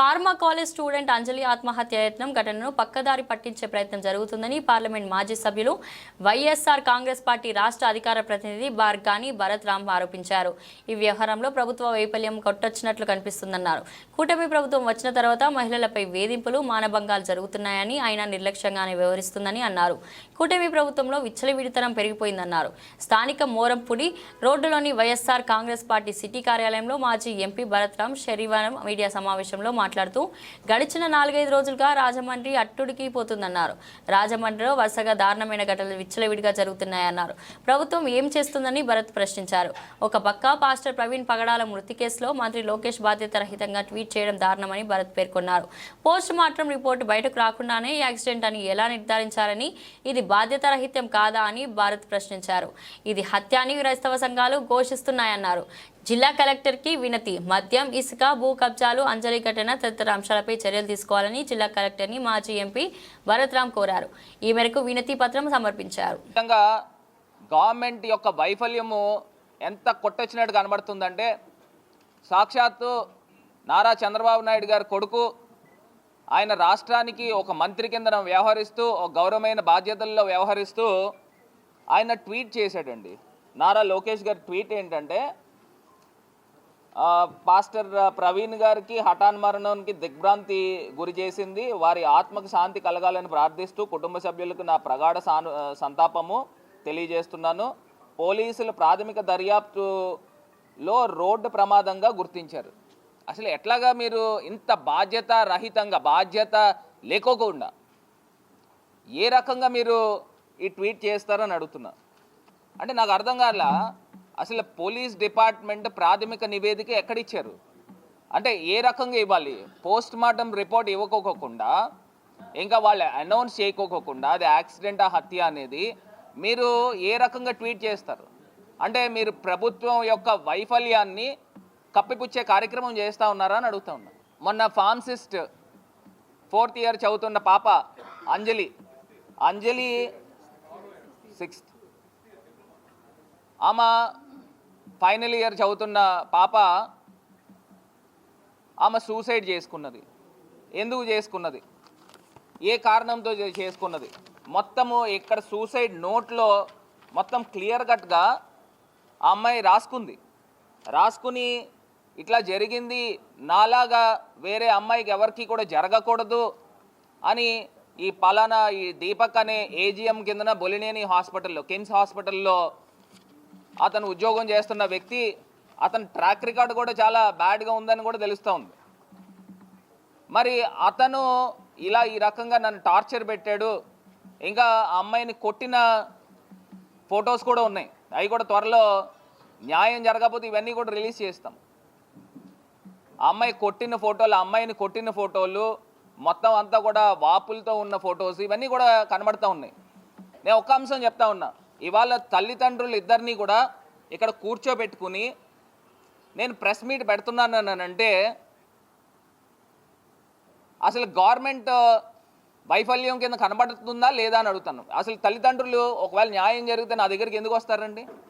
Pharma college student అంజలి ఆత్మహత్య యత్నం ఘటనను పక్కదారి పట్టించే ప్రయత్నం జరుగుతుందని పార్లమెంట్ మాజీ సభ్యులు వైఎస్ఆర్ కాంగ్రెస్ పార్టీ రాష్ట్ర అధికార ప్రతినిధి బార్గాని భరత్ రామ్ ఆరోపించారు. ఈ వ్యవహారంలో ప్రభుత్వ వైఫల్యం కొట్టొచ్చినట్లు కనిపిస్తుందన్నారు. కూటమి ప్రభుత్వం వచ్చిన తర్వాత మహిళలపై వేధింపులు మానభంగాలు జరుగుతున్నాయని ఆయన నిర్లక్ష్యంగానే వ్యవహరిస్తుందని అన్నారు. కూటమి ప్రభుత్వంలో విచ్చలవిడితనం పెరిగిపోయిందన్నారు. స్థానిక మోరంపుడి రోడ్డులోని వైఎస్ఆర్ కాంగ్రెస్ పార్టీ సిటీ కార్యాలయంలో మాజీ ఎంపీ భరత్ రామ్ శనివారం మీడియా సమావేశంలో మాట్లాడుతూ గడిచిన నాలుగైదు రోజులుగా రాజమండ్రి అట్టుడికి పోతుందన్నారు. రాజమండ్రిలో వరుసగా దారుణమైన ఘటనలు విచ్చలవిడిగా జరుగుతున్నాయన్నారు. ప్రభుత్వం ఏం చేస్తుందని భరత్ ప్రశ్నించారు. ఒక పక్క పాస్టర్ ప్రవీణ్ పగడాల మృతి కేసులో మంత్రి లోకేష్ బాధ్యత రహితంగా ట్వీట్ చేయడం దారుణమని భరత్ పేర్కొన్నారు. పోస్ట్ మార్టం రిపోర్టు బయటకు రాకుండానే యాక్సిడెంట్ అని ఎలా నిర్ధారించాలని ఇది బాధ్యత రహితం కాదా అని భారత్ ప్రశ్నించారు. ఇది హత్య అని క్రైస్తవ సంఘాలు ఘోషిస్తున్నాయన్నారు. జిల్లా కలెక్టర్కి వినతి. మద్యం ఇసుక భూ కబ్జాలు అంజలి ఘటన తదితర అంశాలపై చర్యలు తీసుకోవాలని జిల్లా కలెక్టర్ని మాజీ ఎంపీ భరత్రామ్ కోరారు. ఈ మేరకు వినతి పత్రం సమర్పించారు. ముఖ్యంగా గవర్నమెంట్ యొక్క వైఫల్యము ఎంత కొట్టొచ్చినట్టు కనబడుతుందంటే సాక్షాత్తు నారా చంద్రబాబు నాయుడు గారి కొడుకు ఆయన రాష్ట్రానికి ఒక మంత్రి కింద వ్యవహరిస్తూ ఒక గౌరవమైన బాధ్యతల్లో వ్యవహరిస్తూ ఆయన ట్వీట్ చేశాడండి. నారా లోకేష్ గారి ట్వీట్ ఏంటంటే పాస్టర్ ప్రవీణ్ గారికి హఠాన్ మరణానికి దిగ్భ్రాంతి గురి చేసింది. వారి ఆత్మకు శాంతి కలగాలని ప్రార్థిస్తూ కుటుంబ సభ్యులకు నా ప్రగాఢ సాను సంతాపము తెలియజేస్తున్నాను. పోలీసులు ప్రాథమిక దర్యాప్తులో రోడ్డు ప్రమాదంగా గుర్తించారు. అసలు ఎట్లాగా మీరు ఇంత బాధ్యత రహితంగా బాధ్యత లేకోకుండా ఏ రకంగా మీరు ఈ ట్వీట్ చేస్తారని అడుగుతున్నా. అంటే నాకు అర్థం కాలా అసలు పోలీస్ డిపార్ట్మెంట్ ప్రాథమిక నివేదిక ఎక్కడిచ్చారు? అంటే ఏ రకంగా ఇవ్వాలి? పోస్ట్ మార్టం రిపోర్ట్ ఇవ్వకోకుండా ఇంకా వాళ్ళు అనౌన్స్ చేయకోకుండా అది యాక్సిడెంట్ హత్య అనేది మీరు ఏ రకంగా ట్వీట్ చేస్తారు? అంటే మీరు ప్రభుత్వం యొక్క వైఫల్యాన్ని కప్పిపుచ్చే కార్యక్రమం చేస్తూ ఉన్నారా అని అడుగుతా ఉన్నా. మొన్న ఫార్మసిస్ట్ ఫోర్త్ ఇయర్ చదువుతున్న పాప అంజలి అంజలి సిక్స్త్. ఆమె ఫైనల్ ఇయర్ చదువుతున్న పాప ఆమె సూసైడ్ చేసుకున్నది. ఎందుకు చేసుకున్నది? ఏ కారణంతో చేసుకున్నది? మొత్తము ఇక్కడ సూసైడ్ నోట్లో మొత్తం క్లియర్ కట్గా ఆ అమ్మాయి రాసుకుంది. రాసుకుని ఇట్లా జరిగింది. నాలాగా వేరే అమ్మాయికి ఎవరికి కూడా జరగకూడదు అని ఈ పలానా ఈ దీపక్ అనే ఏజిఎం కిందన బొలినేని హాస్పిటల్లో కిమ్స్ హాస్పిటల్లో అతను ఉద్యోగం చేస్తున్న వ్యక్తి అతని ట్రాక్ రికార్డు కూడా చాలా బ్యాడ్గా ఉందని కూడా తెలుస్తూ ఉంది. మరి అతను ఇలా ఈ రకంగా నన్ను టార్చర్ పెట్టాడు ఇంకా అమ్మాయిని కొట్టిన ఫొటోస్ కూడా ఉన్నాయి. అవి కూడా త్వరలో న్యాయం జరగకపోతే ఇవన్నీ కూడా రిలీజ్ చేస్తాం. అమ్మాయి కొట్టిన ఫోటోలు ఆ అమ్మాయిని కొట్టిన ఫోటోలు మొత్తం అంతా కూడా వాపులతో ఉన్న ఫొటోస్ ఇవన్నీ కూడా కనబడతా ఉన్నాయి. నేను ఒక అంశం చెప్తా ఉన్నా. ఇవాళ తల్లిదండ్రులు ఇద్దరిని కూడా ఇక్కడ కూర్చోబెట్టుకుని నేను ప్రెస్ మీట్ పెడుతున్నాను అంటే అసలు గవర్నమెంట్ వైఫల్యం కింద కనబడుతుందా లేదా అని అడుగుతాను. అసలు తల్లిదండ్రులు ఒకవేళ న్యాయం జరిగితే నా దగ్గరికి ఎందుకు వస్తారండి?